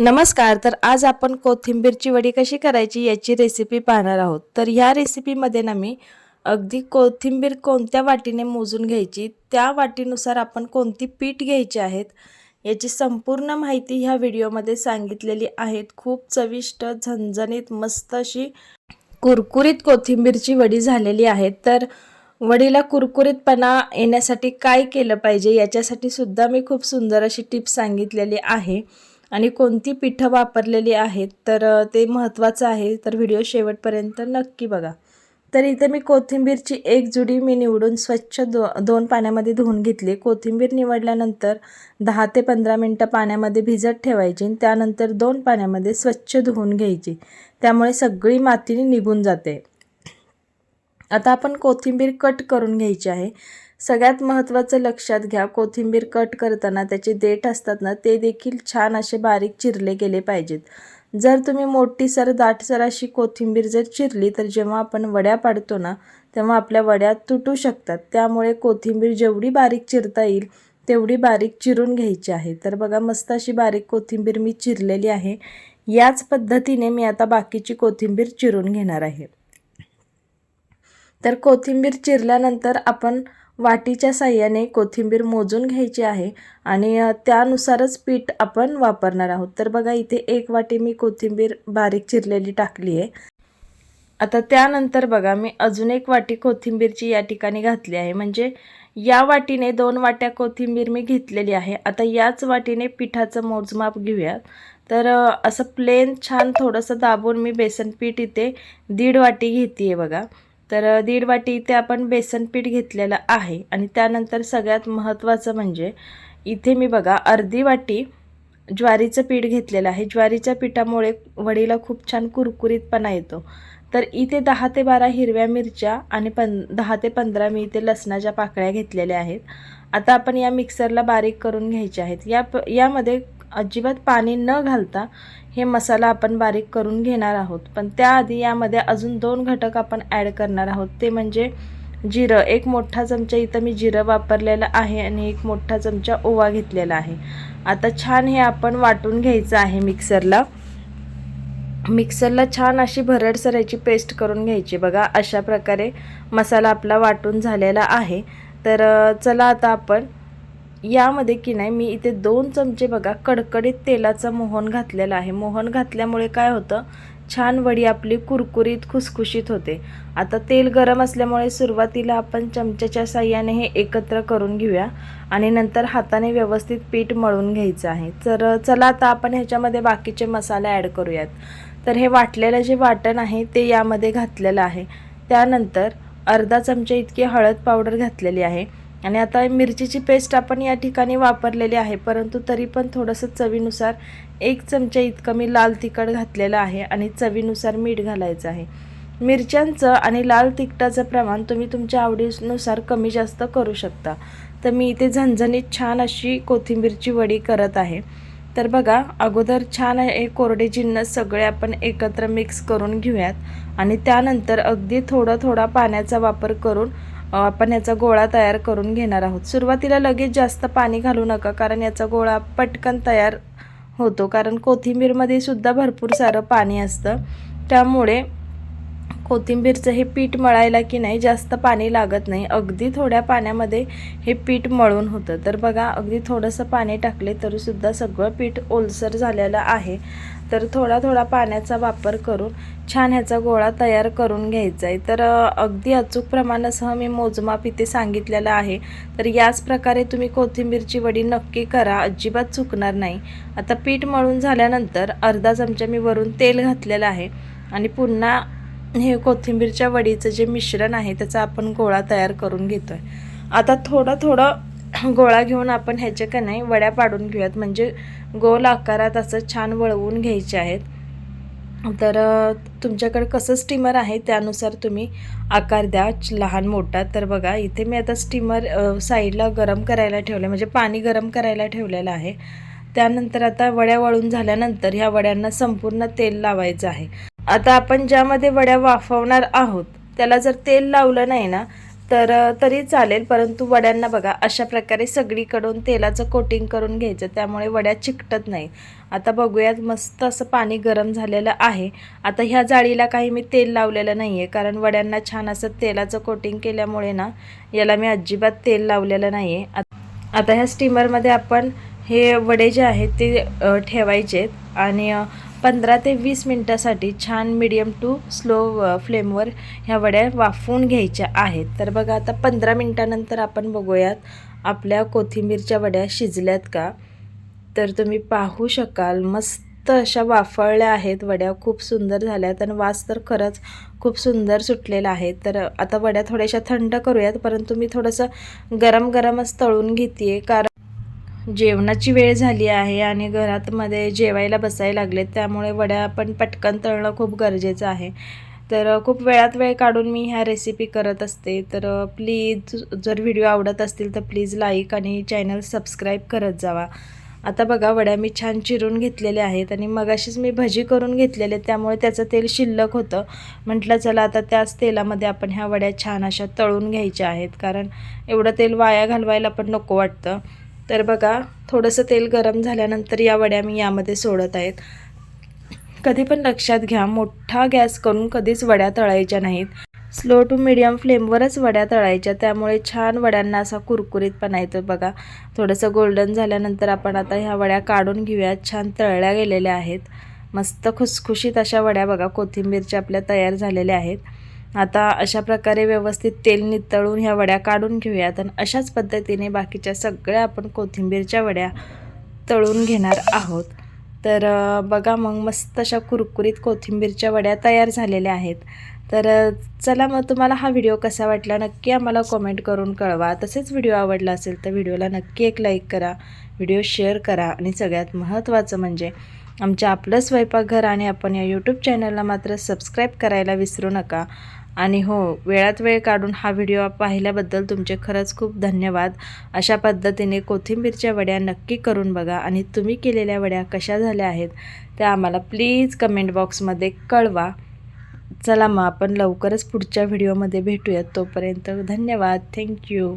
नमस्कार तर आज आपण कोथिंबीरची वडी कशी करायची याची रेसिपी पाहणार आहोत. तर ह्या रेसिपीमध्ये ना मी अगदी कोथिंबीर कोणत्या वाटीने मोजून घ्यायची त्या वाटीनुसार आपण कोणती पीठ घ्यायची आहेत याची संपूर्ण माहिती ह्या व्हिडिओमध्ये सांगितलेली आहेत. खूप चविष्ट झणझणीत मस्त अशी कुरकुरीत कोथिंबीरची वडी झालेली आहे. तर वडीला कुरकुरीतपणा येण्यासाठी काय केलं पाहिजे याच्यासाठी सुद्धा मी खूप सुंदर अशी टिप्स सांगितलेली आहे. आणि कोणती पिठं वापरलेली आहेत तर ते महत्त्वाचं आहे. तर व्हिडिओ शेवटपर्यंत नक्की बघा. तर इथे मी कोथिंबीरची एक जुडी मी निवडून स्वच्छ दो दोन पाण्यामध्ये धुवून घेतली. कोथिंबीर निवडल्यानंतर दहा ते पंधरा मिनटं पाण्यामध्ये भिजत ठेवायची आणि त्यानंतर दोन पाण्यामध्ये स्वच्छ धुवून घ्यायची. त्यामुळे सगळी माती निघून जाते. आता आपण कोथिंबीर कट करून घ्यायची आहे. सगळ्यात महत्त्वाचं लक्षात घ्या कोथिंबीर कट करताना त्याचे देठ असतात ना ते देखील छान असे बारीक चिरले गेले पाहिजेत. जर तुम्ही मोठी सर दाटसर अशी कोथिंबीर जर चिरली तर जेव्हा आपण वड्या पाडतो ना तेव्हा आपल्या वड्या तुटू शकतात. त्यामुळे कोथिंबीर जेवढी बारीक चिरता येईल तेवढी बारीक चिरून घ्यायची आहे. तर बघा मस्त अशी बारीक कोथिंबीर मी चिरलेली आहे. याच पद्धतीने मी आता बाकीची कोथिंबीर चिरून घेणार आहे. तर कोथिंबीर चिरल्यानंतर आपण वाटीच्या साह्याने कोथिंबीर मोजून घ्यायची आहे आणि त्यानुसारच पीठ आपण वापरणार आहोत. तर बघा इथे एक वाटी मी कोथिंबीर बारीक चिरलेली टाकली आहे. आता त्यानंतर बघा मी अजून एक वाटी कोथिंबीरची या ठिकाणी घातली आहे. म्हणजे या वाटीने दोन वाट्या कोथिंबीर मी घेतलेली आहे. आता याच वाटीने पिठाचं मोजमाप घेऊयात. तर असं प्लेन छान थोडंसं दाबून मी बेसन पीठ इथे दीड वाटी घेते आहे बघा. तर दीड वाटी इथे आपण बेसन पीठ घेतलेलं आहे आणि त्यानंतर सगळ्यात महत्त्वाचं म्हणजे इथे मी बघा अर्धी वाटी ज्वारीचं पीठ घेतलेलं आहे. ज्वारीच्या पिठामुळे वडीला खूप छान कुरकुरीतपणा येतो. तर इथे दहा ते बारा हिरव्या मिरच्या आणि पं दहा ते पंधरा मी इथे लसणाच्या पाकळ्या घेतलेल्या आहेत. आता आपण या मिक्सरला बारीक करून घ्यायच्या आहेत. या प यामध्ये अजिबात पाणी न घालता हे मसाला आपण बारीक करून घेणार आहोत. पण त्याआधी यामध्ये अजून दोन घटक आपण ॲड करणार आहोत. ते म्हणजे जिरं. एक मोठा चमचा इथं मी जिरं वापरलेलं आहे आणि एक मोठा चमचा ओवा घेतलेला आहे. आता छान हे आपण वाटून घ्यायचं आहे मिक्सरला. मिक्सरला छान अशी भरडसर याची पेस्ट करून घ्यायची. बघा अशा प्रकारे मसाला आपला वाटून झालेला आहे. तर चला आता आपण यामध्ये की नाही मी इथे दोन चमचे बघा कडकडीत तेलाचं मोहन घातलेलं आहे. मोहन घातल्यामुळे काय होतं? छान वडी आपली कुरकुरीत खुसखुशीत होते. आता तेल गरम असल्यामुळे सुरुवातीला आपण चमच्याच्या साह्याने हे एकत्र करून घेऊया आणि नंतर हाताने व्यवस्थित पीठ मळून घ्यायचं आहे. तर चला आता आपण ह्याच्यामध्ये बाकीचे मसाले ॲड करूयात. तर हे वाटलेलं जे वाटण आहे ते यामध्ये घातलेलं आहे. त्यानंतर अर्धा चमचे इतकी हळद पावडर घातलेली आहे. आणि आता मिरचीची पेस्ट आपण या ठिकाणी वापरलेली आहे परंतु तरी पण थोडंसं चवीनुसार एक चमचा इतकं मी लाल तिखट घातलेलं आहे आणि चवीनुसार मीठ घालायचं आहे. मिरच्यांचं आणि लाल तिखटाचं प्रमाण तुम्ही तुमच्या आवडीनुसार कमी जास्त करू शकता. तर मी इथे झणझणीत छान अशी कोथिंबीरची वडी करत आहे. तर बघा अगोदर छान हे कोरडे जिन्नस सगळे आपण एकत्र मिक्स करून घेऊयात आणि त्यानंतर अगदी थोडं थोडा पाण्याचा वापर करून आपण याचा गोळा तयार करून घेणार आहोत. सुरुवातीला लगेच जास्त पाणी घालू नका कारण याचा गोळा पटकन तयार होतो. कारण कोथिंबीरमध्ये सुद्धा भरपूर सारं पाणी असतं. त्यामुळे कोथिंबीरचं हे पीठ मळायला की नाही जास्त पाणी लागत नाही. अगदी थोड्या पाण्यामध्ये हे पीठ मळून होतं. तर बघा अगदी थोडंसं पाणी टाकले तरीसुद्धा सगळं पीठ ओलसर झालेलं आहे. तर थोडा थोडा पाण्याचा वापर करून छान ह्याचा गोळा तयार करून घ्यायचा आहे. तर अगदी अचूक प्रमाणासह मी मोजमाप इथे सांगितलेलं आहे. तर याच प्रकारे तुम्ही कोथिंबीरची वडी नक्की करा. अजिबात चुकणार नाही. आता पीठ मळून झाल्यानंतर अर्धा चमचा मी वरून तेल घातलेलं आहे. आणि पुन्हा हे कोथिंबीरच्या वडीचं जे मिश्रण आहे त्याचा आपण गोळा तयार करून घेतो आहे आता थोडं थोडं गोळा घेऊन आपण ह्याचे का नाही वड्या पाडून घेऊयात. म्हणजे गोल आकारात असं छान वळवून घ्यायचे आहेत. तर तुमच्याकडे कसं स्टीमर आहे त्यानुसार तुम्ही आकार द्या लहान मोठा. तर बघा इथे मी आता स्टीमर साईडला गरम करायला ठेवलं म्हणजे पाणी गरम करायला ठेवलेलं आहे. त्यानंतर आता वड्या वळून झाल्यानंतर ह्या वड्यांना संपूर्ण तेल लावायचं आहे. आता आपण ज्यामध्ये वड्या वाफवणार आहोत त्याला जर तेल लावलं नाही ना तर तरी चालेल. परंतु वड्यांना बघा अशा प्रकारे सगळीकडून तेलाचं कोटिंग करून घ्यायचं त्यामुळे वड्या चिकटत नाही. आता बघूयात मस्त असं पाणी गरम झालेलं आहे. आता ह्या जाळीला काही मी तेल लावलेलं नाही आहे कारण वड्यांना छान असं तेलाचं कोटिंग केल्यामुळे ना याला मी अजिबात तेल लावलेलं नाही आहे आता ह्या स्टीमरमध्ये आपण हे वडे जे आहेत ते ठेवायचे आणि पंधरा ते वीस मिनटासाठी छान मीडियम टू स्लो फ्लेमवर ह्या वड्या वाफवून घ्यायच्या आहेत. तर बघा आता पंधरा मिनटानंतर आपण बघूयात आपल्या कोथिंबीरच्या वड्या शिजल्यात का? तर तुम्ही पाहू शकाल मस्त अशा वाफळल्या आहेत. वड्या खूप सुंदर झाल्यात आणि वास तर खरंच खूप सुंदर सुटलेला आहे. तर आता वड्या थोड्याशा थंड करूयात परंतु मी थोडंसं गरम गरमच तळून घेते कारण जेवणाची वेळ झाली आहे आणि घरातमध्ये जेवायला बसायला लागले त्यामुळे वड्या आपण पटकन तळणं खूप गरजेचं आहे. तर खूप वेळात वेळ काढून मी ह्या रेसिपी करत असते. तर प्लीज जर व्हिडिओ आवडत असतील तर प्लीज लाईक आणि चॅनल सबस्क्राईब करत जावा. आता बघा वड्या मी छान चिरून घेतलेल्या आहेत आणि मगाशीच मी भजी करून घेतलेले त्यामुळे त्याचं तेल शिल्लक होतं. म्हटलं चला आता त्याच तेलामध्ये आपण ह्या वड्या छान अशा तळून घ्यायच्या आहेत. कारण एवढं तेल वाया घालवायला पण नको वाटतं. तर बघा थोडंसं तेल गरम झाल्यानंतर या वड्या मी यामध्ये सोडत आहेत. कधी पण लक्षात घ्या मोठा गॅस करून कधीच वड्या तळायच्या नाहीत. स्लो टू मिडियम फ्लेमवरच वड्या तळायच्या त्यामुळे छान वड्यांना असा कुरकुरीतपणा येतो बघा. थोडंसं गोल्डन झाल्यानंतर आपण आता ह्या वड्या काढून घेऊया छान तळल्या गेलेल्या आहेत. मस्त खुसखुशीत अशा वड्या बघा कोथिंबीरच्या आपल्या तयार झालेल्या आहेत. आता अशा प्रकारे व्यवस्थित तेल नितळून ह्या वड्या काढून घेऊयात आणि अशाच पद्धतीने बाकीच्या सगळ्या आपण कोथिंबीरच्या वड्या तळून घेणार आहोत. तर बघा मग मस्त अशा कुरकुरीत कोथिंबीरच्या वड्या तयार झालेल्या आहेत. तर चला मग तुम्हाला हा व्हिडिओ कसा वाटला नक्की आम्हाला कॉमेंट करून कळवा. तसेच व्हिडिओ आवडला असेल तर व्हिडिओला नक्की एक लाईक करा व्हिडिओ शेअर करा आणि सगळ्यात महत्त्वाचं म्हणजे आमच्या आपलं स्वयंपाकघर आणि आपण या यूट्यूब चॅनलला मात्र सबस्क्राईब करायला विसरू नका. आणि हो वेळात वेळ काढून हा व्हिडिओ पाहिल्याबद्दल तुमचे खरंच खूप धन्यवाद. अशा पद्धतीने कोथिंबीरच्या वड्या नक्की करून बघा आणि तुम्ही केलेल्या वड्या कशा झाल्या आहेत त्या आम्हाला प्लीज कमेंट बॉक्समध्ये कळवा. चला मग आपण लवकरच पुढच्या व्हिडिओमध्ये भेटूयात. तोपर्यंत धन्यवाद. थँक्यू